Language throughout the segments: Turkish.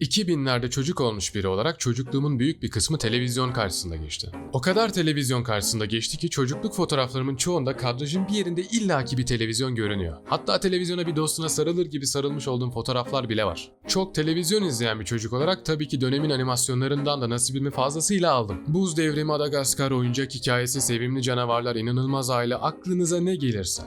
2000'lerde çocuk olmuş biri olarak çocukluğumun büyük bir kısmı televizyon karşısında geçti. O kadar televizyon karşısında geçti ki çocukluk fotoğraflarımın çoğunda kadrajın bir yerinde illaki bir televizyon görünüyor. Hatta televizyona bir dostuna sarılır gibi sarılmış olduğum fotoğraflar bile var. Çok televizyon izleyen bir çocuk olarak tabii ki dönemin animasyonlarından da nasibimi fazlasıyla aldım. Buz Devri, Madagaskar, oyuncak hikayesi, sevimli canavarlar, inanılmaz aile aklınıza ne gelirse.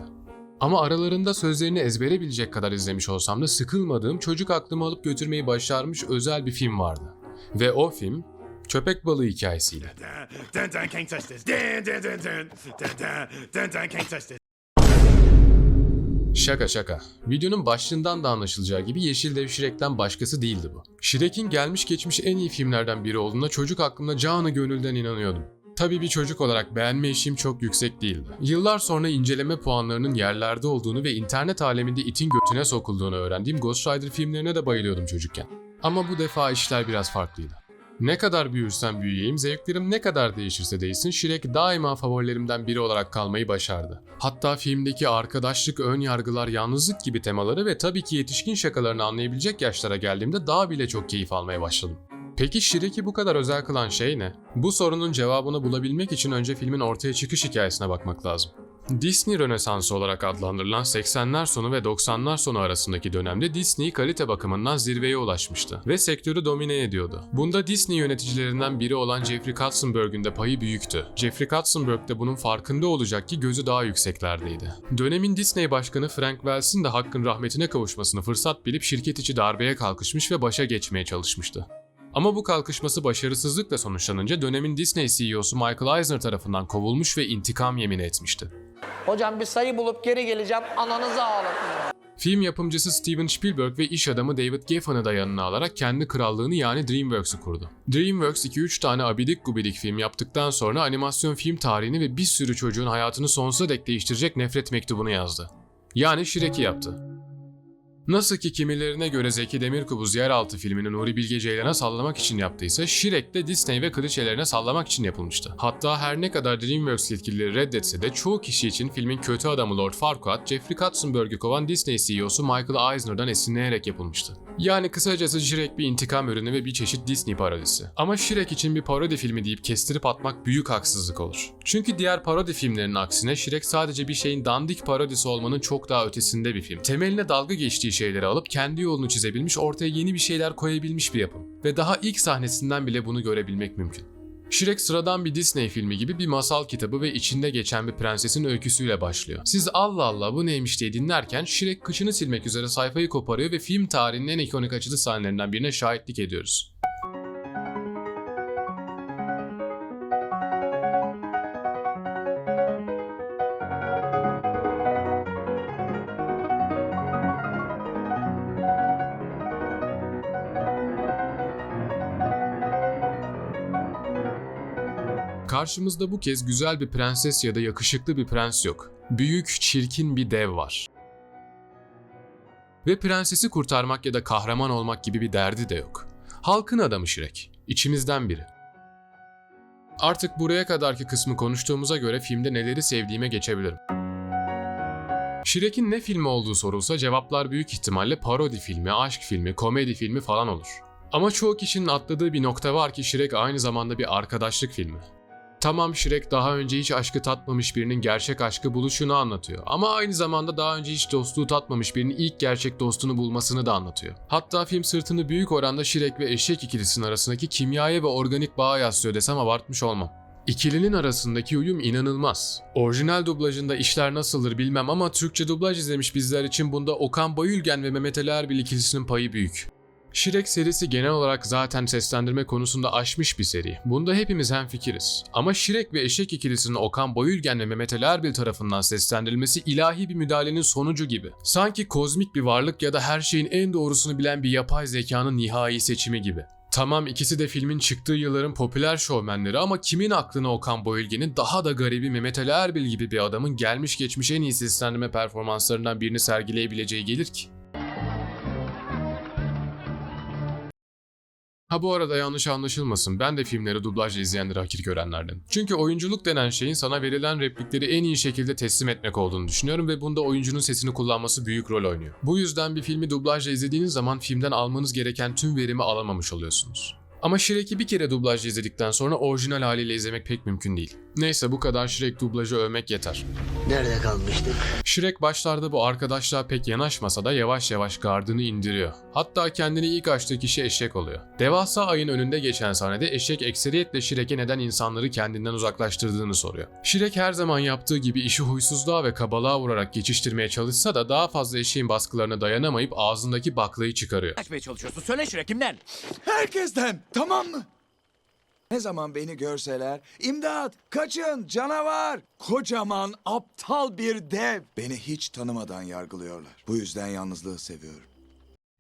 Ama aralarında sözlerini ezbere bilecek kadar izlemiş olsam da sıkılmadığım çocuk aklımı alıp götürmeyi başarmış özel bir film vardı. Ve o film köpek balığı this. Şaka şaka. Videonun başlığından da anlaşılacağı gibi Yeşil Dev Shrek'ten başkası değildi bu. Shrek'in gelmiş geçmiş en iyi filmlerden biri olduğuna çocuk aklımda canı gönülden inanıyordum. Tabii bir çocuk olarak beğenme eşiğim çok yüksek değildi. Yıllar sonra inceleme puanlarının yerlerde olduğunu ve internet aleminde itin götüne sokulduğunu öğrendiğim Ghost Rider filmlerine de bayılıyordum çocukken. Ama bu defa işler biraz farklıydı. Ne kadar büyürsem büyüyeyim, zevklerim ne kadar değişirse değişsin Shrek daima favorilerimden biri olarak kalmayı başardı. Hatta filmdeki arkadaşlık, ön yargılar, yalnızlık gibi temaları ve tabii ki yetişkin şakalarını anlayabilecek yaşlara geldiğimde daha bile çok keyif almaya başladım. Peki Shrek'i bu kadar özel kılan şey ne? Bu sorunun cevabını bulabilmek için önce filmin ortaya çıkış hikayesine bakmak lazım. Disney Rönesansı olarak adlandırılan 80'ler sonu ve 90'lar sonu arasındaki dönemde Disney kalite bakımından zirveye ulaşmıştı ve sektörü domine ediyordu. Bunda Disney yöneticilerinden biri olan Jeffrey Katzenberg'ün de payı büyüktü. Jeffrey Katzenberg de bunun farkında olacak ki gözü daha yükseklerdeydi. Dönemin Disney başkanı Frank Wells'in de hakkın rahmetine kavuşmasını fırsat bilip şirket içi darbeye kalkışmış ve başa geçmeye çalışmıştı. Ama bu kalkışması başarısızlıkla sonuçlanınca dönemin Disney CEO'su Michael Eisner tarafından kovulmuş ve intikam yemini etmişti. Hocam bir sayı bulup geri geleceğim ananızı ağlatın. Film yapımcısı Steven Spielberg ve iş adamı David Geffen'ı da yanına alarak kendi krallığını yani DreamWorks'ı kurdu. DreamWorks 2-3 tane abidik gubidik film yaptıktan sonra animasyon film tarihini ve bir sürü çocuğun hayatını sonsuza dek değiştirecek nefret mektubunu yazdı. Yani Shrek'i yaptı. Nasıl ki kimilerine göre Zeki Demirkubuz Yeraltı filmini Nuri Bilge Ceylan'a sallamak için yaptıysa Shrek de Disney ve klişelerine sallamak için yapılmıştı. Hatta her ne kadar DreamWorks yetkilileri reddetse de çoğu kişi için filmin kötü adamı Lord Farquaad, Jeffrey Katzenberg'ü kovan Disney CEO'su Michael Eisner'dan esinlenerek yapılmıştı. Yani kısacası Shrek bir intikam ürünü ve bir çeşit Disney parodisi. Ama Shrek için bir parodi filmi deyip kestirip atmak büyük haksızlık olur. Çünkü diğer parodi filmlerinin aksine Shrek sadece bir şeyin dandik parodisi olmanın çok daha ötesinde bir film. Temeline dalga geçtiği şeyleri alıp kendi yolunu çizebilmiş, ortaya yeni bir şeyler koyabilmiş bir yapım. Ve daha ilk sahnesinden bile bunu görebilmek mümkün. Shrek sıradan bir Disney filmi gibi bir masal kitabı ve içinde geçen bir prensesin öyküsüyle başlıyor. Siz Allah Allah bu neymiş diye dinlerken Shrek kıçını silmek üzere sayfayı koparıyor ve film tarihinin en ikonik açılış sahnelerinden birine şahitlik ediyoruz. Karşımızda bu kez güzel bir prenses ya da yakışıklı bir prens yok. Büyük, çirkin bir dev var. Ve prensesi kurtarmak ya da kahraman olmak gibi bir derdi de yok. Halkın adamı Shrek. İçimizden biri. Artık buraya kadarki kısmı konuştuğumuza göre filmde neleri sevdiğime geçebilirim. Shrek'in ne filmi olduğu sorulsa cevaplar büyük ihtimalle parodi filmi, aşk filmi, komedi filmi falan olur. Ama çoğu kişinin atladığı bir nokta var ki Shrek aynı zamanda bir arkadaşlık filmi. Tamam Shrek daha önce hiç aşkı tatmamış birinin gerçek aşkı buluşunu anlatıyor. Ama aynı zamanda daha önce hiç dostluğu tatmamış birinin ilk gerçek dostunu bulmasını da anlatıyor. Hatta film sırtını büyük oranda Shrek ve eşek ikilisinin arasındaki kimyaya ve organik bağa yaslıyor desem abartmış olmam. İkilinin arasındaki uyum inanılmaz. Orijinal dublajında işler nasıldır bilmem ama Türkçe dublaj izlemiş bizler için bunda Okan Bayülgen ve Mehmet Ali Erbil ikilisinin payı büyük. Shrek serisi genel olarak zaten seslendirme konusunda aşmış bir seri. Bunda hepimiz hemfikiriz. Ama Shrek ve eşek ikilisinin Okan Bayülgen ve Mehmet Ali Erbil tarafından seslendirilmesi ilahi bir müdahalenin sonucu gibi. Sanki kozmik bir varlık ya da her şeyin en doğrusunu bilen bir yapay zekanın nihai seçimi gibi. Tamam ikisi de filmin çıktığı yılların popüler şovmenleri ama kimin aklına Okan Bayülgen'in daha da garibi Mehmet Ali Erbil gibi bir adamın gelmiş geçmiş en iyi seslendirme performanslarından birini sergileyebileceği gelir ki? Ha bu arada yanlış anlaşılmasın ben de filmleri dublajla izleyenleri hakir görenlerden. Çünkü oyunculuk denen şeyin sana verilen replikleri en iyi şekilde teslim etmek olduğunu düşünüyorum ve bunda oyuncunun sesini kullanması büyük rol oynuyor. Bu yüzden bir filmi dublajla izlediğiniz zaman filmden almanız gereken tüm verimi alamamış oluyorsunuz. Ama Shrek'i bir kere dublajla izledikten sonra orijinal haliyle izlemek pek mümkün değil. Neyse bu kadar Shrek dublajı övmek yeter. Nerede kalmıştık? Shrek başlarda bu arkadaşlığa pek yanaşmasa da yavaş yavaş gardını indiriyor. Hatta kendini ilk açtığı kişi eşek oluyor. Devasa ayın önünde geçen sahnede eşek ekseriyetle Shrek'e neden insanları kendinden uzaklaştırdığını soruyor. Shrek her zaman yaptığı gibi işi huysuzluğa ve kabalığa vurarak geçiştirmeye çalışsa da daha fazla eşeğin baskılarına dayanamayıp ağzındaki baklayı çıkarıyor. Açmaya çalışıyorsun. Söyle Şirek kimden? Herkesten tamam mı? Ne zaman beni görseler imdat kaçın canavar kocaman aptal bir dev beni hiç tanımadan yargılıyorlar. Bu yüzden yalnızlığı seviyorum.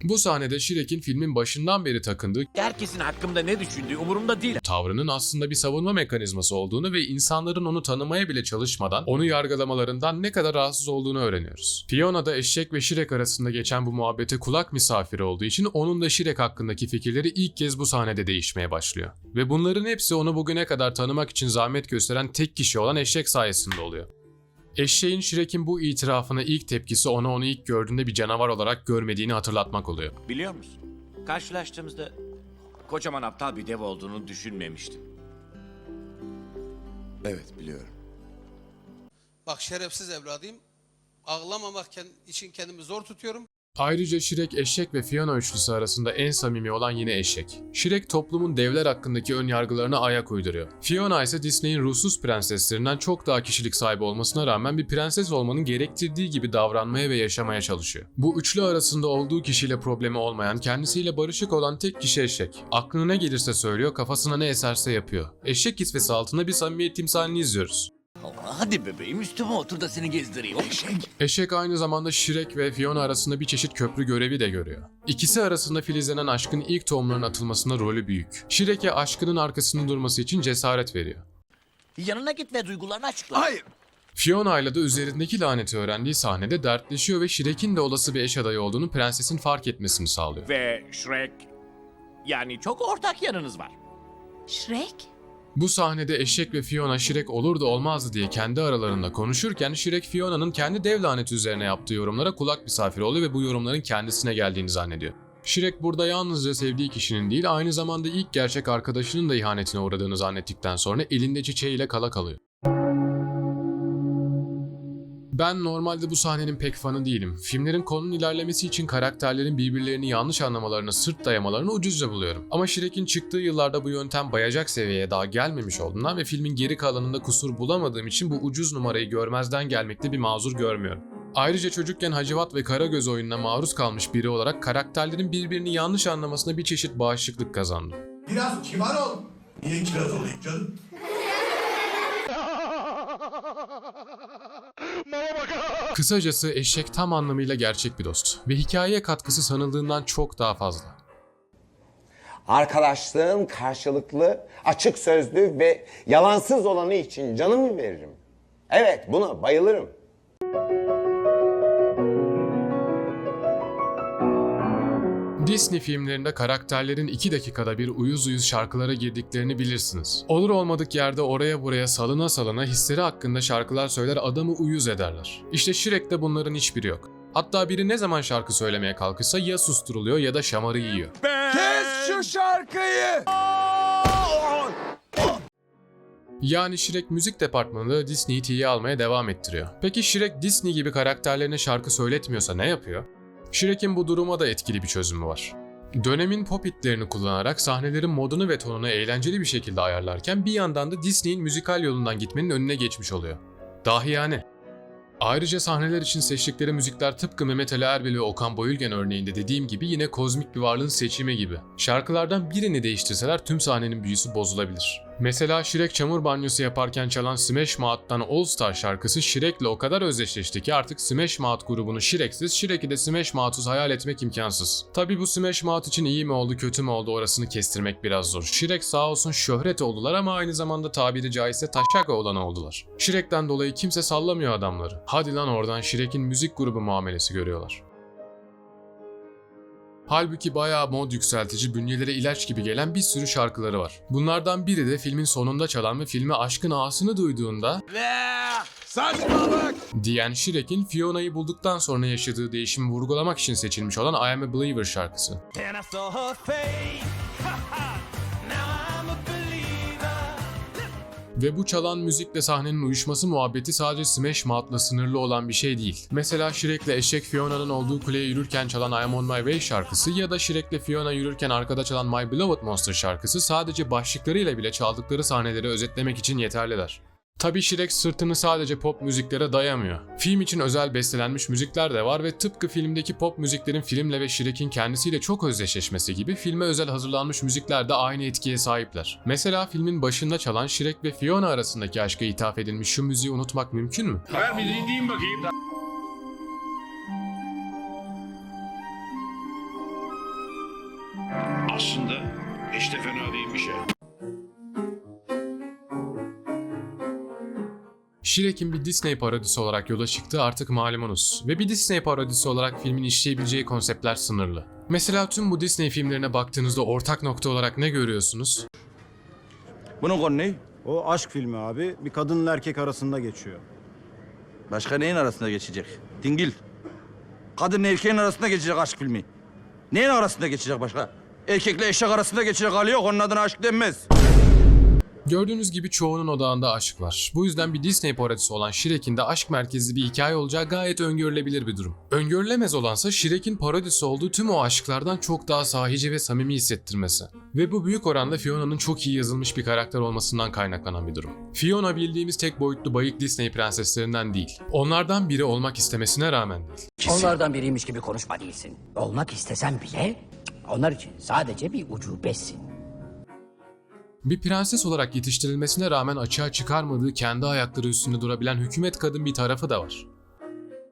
Bu sahnede Shrek'in filmin başından beri takındığı Herkesin hakkımda ne düşündüğü umurumda değil. tavrının aslında bir savunma mekanizması olduğunu ve insanların onu tanımaya bile çalışmadan onu yargılamalarından ne kadar rahatsız olduğunu öğreniyoruz. Fiona da eşek ve Shrek arasında geçen bu muhabbete kulak misafiri olduğu için onun da Shrek hakkındaki fikirleri ilk kez bu sahnede değişmeye başlıyor. Ve bunların hepsi onu bugüne kadar tanımak için zahmet gösteren tek kişi olan eşek sayesinde oluyor. Eşeğin Shrek'in bu itirafına ilk tepkisi ona onu ilk gördüğünde bir canavar olarak görmediğini hatırlatmak oluyor. Biliyor musun? Karşılaştığımızda kocaman aptal bir dev olduğunu düşünmemiştim. Evet biliyorum. Bak şerefsiz evladıyım. Ağlamamak için kendimi zor tutuyorum. Ayrıca Shrek, Eşek ve Fiona üçlüsü arasında en samimi olan yine Eşek. Shrek toplumun devler hakkındaki ön yargılarına ayak uyduruyor. Fiona ise Disney'in ruhsuz prenseslerinden çok daha kişilik sahibi olmasına rağmen bir prenses olmanın gerektirdiği gibi davranmaya ve yaşamaya çalışıyor. Bu üçlü arasında olduğu kişiyle problemi olmayan, kendisiyle barışık olan tek kişi Eşek. Aklına ne gelirse söylüyor, kafasına ne eserse yapıyor. Eşek kisvesi altında bir samimiyet timsalini izliyoruz. Hadi bebeğim üstüme otur da seni gezdireyim. Eşek aynı zamanda Shrek ve Fiona arasında bir çeşit köprü görevi de görüyor. İkisi arasında filizlenen aşkın ilk tohumların atılmasında rolü büyük. Shrek'e aşkının arkasında durması için cesaret veriyor. Yanına git ve duygularını açıkla. Hayır. Fiona ile de üzerindeki laneti öğrendiği sahnede dertleşiyor ve Shrek'in de olası bir eş adayı olduğunu prensesin fark etmesini sağlıyor. Ve Shrek... Yani çok ortak yanınız var. Shrek? Bu sahnede Eşek ve Fiona Shrek olur da olmazdı diye kendi aralarında konuşurken Shrek Fiona'nın kendi dev laneti üzerine yaptığı yorumlara kulak misafiri oluyor ve bu yorumların kendisine geldiğini zannediyor. Shrek burada yalnızca sevdiği kişinin değil aynı zamanda ilk gerçek arkadaşının da ihanetine uğradığını zannettikten sonra elinde çiçeğiyle kala kalıyor. Ben normalde bu sahnenin pek fanı değilim. Filmlerin konunun ilerlemesi için karakterlerin birbirlerini yanlış anlamalarını, sırt dayamalarını ucuzca buluyorum. Ama Shrek'in çıktığı yıllarda bu yöntem bayacak seviyeye daha gelmemiş olduğundan ve filmin geri kalanında kusur bulamadığım için bu ucuz numarayı görmezden gelmekte bir mazur görmüyorum. Ayrıca çocukken Hacivat ve Karagöz oyununa maruz kalmış biri olarak karakterlerin birbirini yanlış anlamasına bir çeşit bağışıklık kazandım. Biraz kibar ol. Niye kiraz olayım canım? Kısacası eşek tam anlamıyla gerçek bir dost ve hikayeye katkısı sanıldığından çok daha fazla. Arkadaşlığın karşılıklı, açık sözlü ve yalansız olanı için canımı veririm. Evet, buna bayılırım. Disney filmlerinde karakterlerin 2 dakikada bir uyuz uyuz şarkılara girdiklerini bilirsiniz. Olur olmadık yerde oraya buraya salına salına hisleri hakkında şarkılar söyler adamı uyuz ederler. İşte Shrek'te bunların hiçbiri yok. Hatta biri ne zaman şarkı söylemeye kalkışsa ya susturuluyor ya da şamarı yiyor. Kes şu şarkıyı. Yani Shrek müzik departmanında Disney'i tiye almaya devam ettiriyor. Peki Shrek Disney gibi karakterlerine şarkı söyletmiyorsa ne yapıyor? Shrek'in bu duruma da etkili bir çözümü var. Dönemin pop hitlerini kullanarak sahnelerin modunu ve tonunu eğlenceli bir şekilde ayarlarken bir yandan da Disney'in müzikal yolundan gitmenin önüne geçmiş oluyor. Dahi yani. Ayrıca sahneler için seçtikleri müzikler tıpkı Mehmet Ali Erbil ve Okan Bayülgen örneğinde dediğim gibi yine kozmik bir varlığın seçimi gibi. Şarkılardan birini değiştirseler tüm sahnenin büyüsü bozulabilir. Mesela Shrek çamur banyosu yaparken çalan Smash Mouth'tan All Star şarkısı Shrek'le o kadar özdeşleşti ki artık Smash Mouth grubunu Shrek'siz, Shrek'i de Smash Mouth'uz hayal etmek imkansız. Tabi bu Smash Mouth için iyi mi oldu kötü mü oldu orasını kestirmek biraz zor. Shrek sağ olsun şöhret oldular ama aynı zamanda tabiri caizse taşak olan oldular. Shrek'ten dolayı kimse sallamıyor adamları. Hadi lan oradan Shrek'in müzik grubu muamelesi görüyorlar. Halbuki bayağı mod yükseltici, bünyelere ilaç gibi gelen bir sürü şarkıları var. Bunlardan biri de filmin sonunda çalan ve filme aşkın ağasını duyduğunda Saçmalık! diyen Shrek'in Fiona'yı bulduktan sonra yaşadığı değişimi vurgulamak için seçilmiş olan I Am A Believer şarkısı. Ve bu çalan müzikle sahnenin uyuşması muhabbeti sadece Smash Mouth'la sınırlı olan bir şey değil. Mesela Shrek'le eşek Fiona'nın olduğu kuleye yürürken çalan I Am On My Way şarkısı ya da Shrek'le Fiona yürürken arkada çalan My Beloved Monster şarkısı sadece başlıklarıyla bile çaldıkları sahneleri özetlemek için yeterliler. Tabi Shrek sırtını sadece pop müziklere dayamıyor. Film için özel bestelenmiş müzikler de var ve tıpkı filmdeki pop müziklerin filmle ve Shrek'in kendisiyle çok özdeşleşmesi gibi filme özel hazırlanmış müzikler de aynı etkiye sahipler. Mesela filmin başında çalan Shrek ve Fiona arasındaki aşka ithaf edilmiş şu müziği unutmak mümkün mü? Ver bir dinleyeyim bakayım. Shrek'in bir Disney parodisi olarak yola çıktığı artık malumunuz. Ve bir Disney parodisi olarak filmin işleyebileceği konseptler sınırlı. Mesela tüm bu Disney filmlerine baktığınızda ortak nokta olarak ne görüyorsunuz? Bunun konu ne? O aşk filmi abi. Bir kadınla erkek arasında geçiyor. Başka neyin arasında geçecek? Dingil. Kadın erkeğin arasında geçecek aşk filmi. Neyin arasında geçecek başka? Erkekle eşek arasında geçecek hali yok. Onun adına aşk denmez. Gördüğünüz gibi çoğunun odağında aşk var. Bu yüzden bir Disney parodisi olan Shrek'in de aşk merkezli bir hikaye olacağı gayet öngörülebilir bir durum. Öngörülemez olansa Shrek'in parodisi olduğu tüm o aşklardan çok daha sahici ve samimi hissettirmesi. Ve bu büyük oranda Fiona'nın çok iyi yazılmış bir karakter olmasından kaynaklanan bir durum. Fiona bildiğimiz tek boyutlu bayık Disney prenseslerinden değil. Onlardan biri olmak istemesine rağmen değil. Onlardan biriymiş gibi konuşma değilsin. Olmak istesen bile onlar için sadece bir ucubesin. Bir prenses olarak yetiştirilmesine rağmen açığa çıkarmadığı kendi ayakları üstünde durabilen hükümet kadın bir tarafı da var.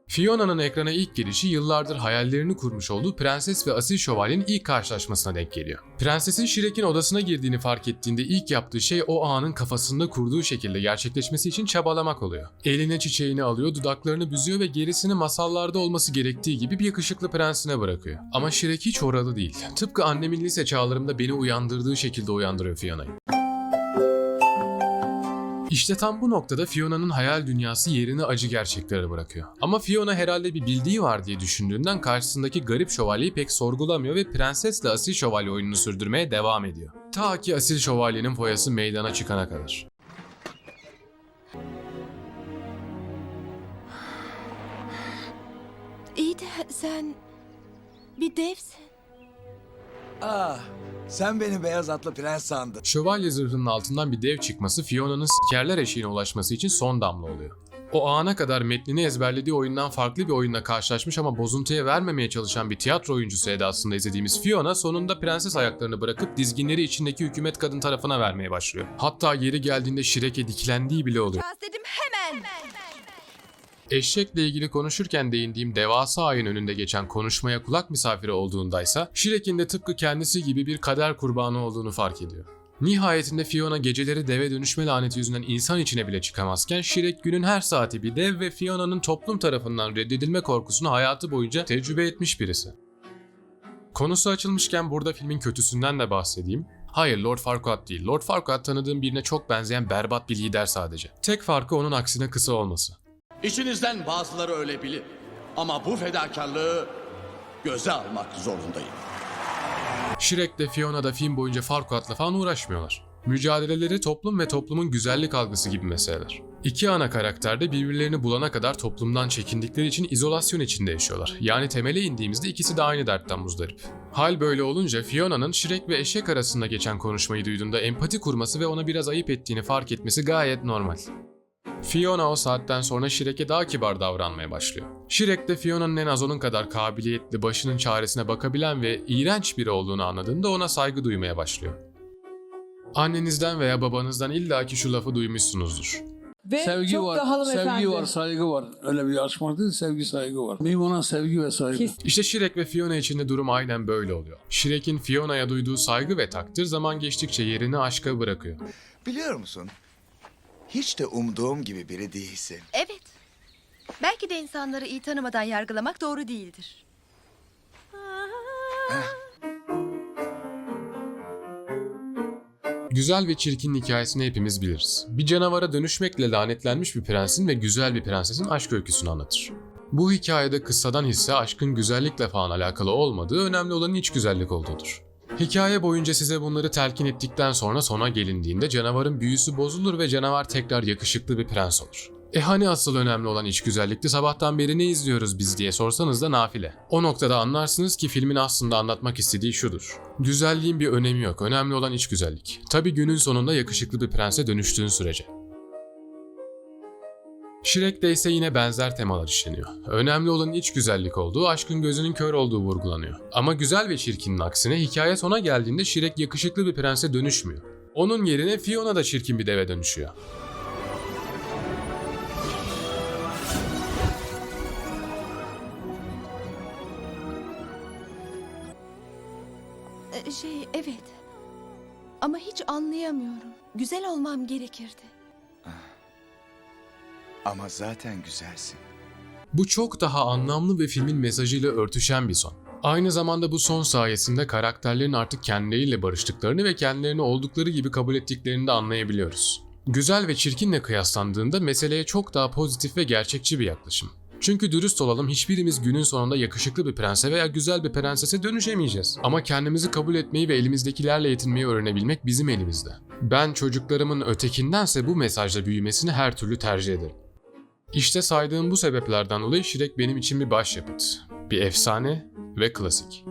Fiona'nın ekrana ilk gelişi yıllardır hayallerini kurmuş olduğu prenses ve asil şövalyenin ilk karşılaşmasına denk geliyor. Prensesin Shrek'in odasına girdiğini fark ettiğinde ilk yaptığı şey o anın kafasında kurduğu şekilde gerçekleşmesi için çabalamak oluyor. Eline çiçeğini alıyor, dudaklarını büzüyor ve gerisini masallarda olması gerektiği gibi bir yakışıklı prensine bırakıyor. Ama Shrek hiç oralı değil. Tıpkı annemin lise çağlarımda beni uyandırdığı şekilde uyandırıyor Fiona'yı. İşte tam bu noktada Fiona'nın hayal dünyası yerini acı gerçeklere bırakıyor. Ama Fiona herhalde bir bildiği var diye düşündüğünden karşısındaki garip şövalyeyi pek sorgulamıyor ve prensesle asil şövalye oyununu sürdürmeye devam ediyor. Ta ki asil şövalyenin foyası meydana çıkana kadar. İyi de sen bir devsin. Ah, sen beni beyaz atlı prens sandın. Şövalye zırhının altından bir dev çıkması Fiona'nın sikerler eşiğine ulaşması için son damla oluyor. O ana kadar metnini ezberlediği oyundan farklı bir oyunla karşılaşmış ama bozuntuya vermemeye çalışan bir tiyatro oyuncusu edasında izlediğimiz Fiona sonunda prenses ayaklarını bırakıp dizginleri içindeki hükümet kadın tarafına vermeye başlıyor. Hatta yeri geldiğinde Shrek'e dikilendiği bile oluyor. dedim hemen. Eşekle ilgili konuşurken değindiğim devasa ayın önünde geçen konuşmaya kulak misafiri olduğundaysa Shrek'in de tıpkı kendisi gibi bir kader kurbanı olduğunu fark ediyor. Nihayetinde Fiona geceleri deve dönüşme laneti yüzünden insan içine bile çıkamazken Shrek günün her saati bir dev ve Fiona'nın toplum tarafından reddedilme korkusunu hayatı boyunca tecrübe etmiş birisi. Konusu açılmışken burada filmin kötüsünden de bahsedeyim. Hayır Lord Farquaad değil. Lord Farquaad tanıdığım birine çok benzeyen berbat bir lider sadece. Tek farkı onun aksine kısa olması. İçinizden bazıları öyle bilir. Ama bu fedakarlığı göze almak zorundayım. Shrek de Fiona da film boyunca Farquaad'la falan uğraşmıyorlar. Mücadeleleri toplum ve toplumun güzellik algısı gibi meseleler. İki ana karakter de birbirlerini bulana kadar toplumdan çekindikleri için izolasyon içinde yaşıyorlar. Yani temele indiğimizde ikisi de aynı dertten muzdarip. Hal böyle olunca Fiona'nın Shrek ve eşek arasında geçen konuşmayı duyduğunda empati kurması ve ona biraz ayıp ettiğini fark etmesi gayet normal. Fiona o saatten sonra Shrek'e daha kibar davranmaya başlıyor. Shrek de Fiona'nın en az onun kadar kabiliyetli, başının çaresine bakabilen ve iğrenç biri olduğunu anladığında ona saygı duymaya başlıyor. Annenizden veya babanızdan illaki şu lafı duymuşsunuzdur. Ve Sevgi çok var, da hanımefendi. sevgi var, saygı var. Öyle bir açmak değil, sevgi saygı var. Benim ona sevgi ve saygı. İşte Shrek ve Fiona için de durum aynen böyle oluyor. Shrek'in Fiona'ya duyduğu saygı ve takdir zaman geçtikçe yerini aşka bırakıyor. Biliyor musun? Hiç de umduğum gibi biri değilsin. Evet. Belki de insanları iyi tanımadan yargılamak doğru değildir. Güzel ve çirkin hikayesini hepimiz biliriz. Bir canavara dönüşmekle lanetlenmiş bir prensin ve güzel bir prensesin aşk öyküsünü anlatır. Bu hikayede kıssadan hisse aşkın güzellikle falan alakalı olmadığı, önemli olanın iç güzellik olduğudur. Hikaye boyunca size bunları telkin ettikten sonra sona gelindiğinde canavarın büyüsü bozulur ve canavar tekrar yakışıklı bir prens olur. E hani asıl önemli olan iç güzellikti sabahtan beri ne izliyoruz biz diye sorsanız da nafile. O noktada anlarsınız ki filmin aslında anlatmak istediği şudur. Güzelliğin bir önemi yok, önemli olan iç güzellik. Tabi günün sonunda yakışıklı bir prense dönüştüğün sürece. Shrek'te ise yine benzer temalar işleniyor. Önemli olan iç güzellik olduğu, aşkın gözünün kör olduğu vurgulanıyor. Ama güzel ve çirkinin aksine hikaye sona geldiğinde Shrek yakışıklı bir prense dönüşmüyor. Onun yerine Fiona da çirkin bir deve dönüşüyor. Ee, Şey evet. Ama hiç anlayamıyorum. Güzel olmam gerekirdi. Ama zaten güzelsin. Bu çok daha anlamlı ve filmin mesajıyla örtüşen bir son. Aynı zamanda bu son sayesinde karakterlerin artık kendileriyle barıştıklarını ve kendilerini oldukları gibi kabul ettiklerini de anlayabiliyoruz. Güzel ve çirkinle kıyaslandığında meseleye çok daha pozitif ve gerçekçi bir yaklaşım. Çünkü dürüst olalım hiçbirimiz günün sonunda yakışıklı bir prense veya güzel bir prensese dönüşemeyeceğiz. Ama kendimizi kabul etmeyi ve elimizdekilerle yetinmeyi öğrenebilmek bizim elimizde. Ben çocuklarımın ötekindense bu mesajla büyümesini her türlü tercih ederim. İşte saydığım bu sebeplerden dolayı Shrek benim için bir başyapıt, bir efsane ve klasik.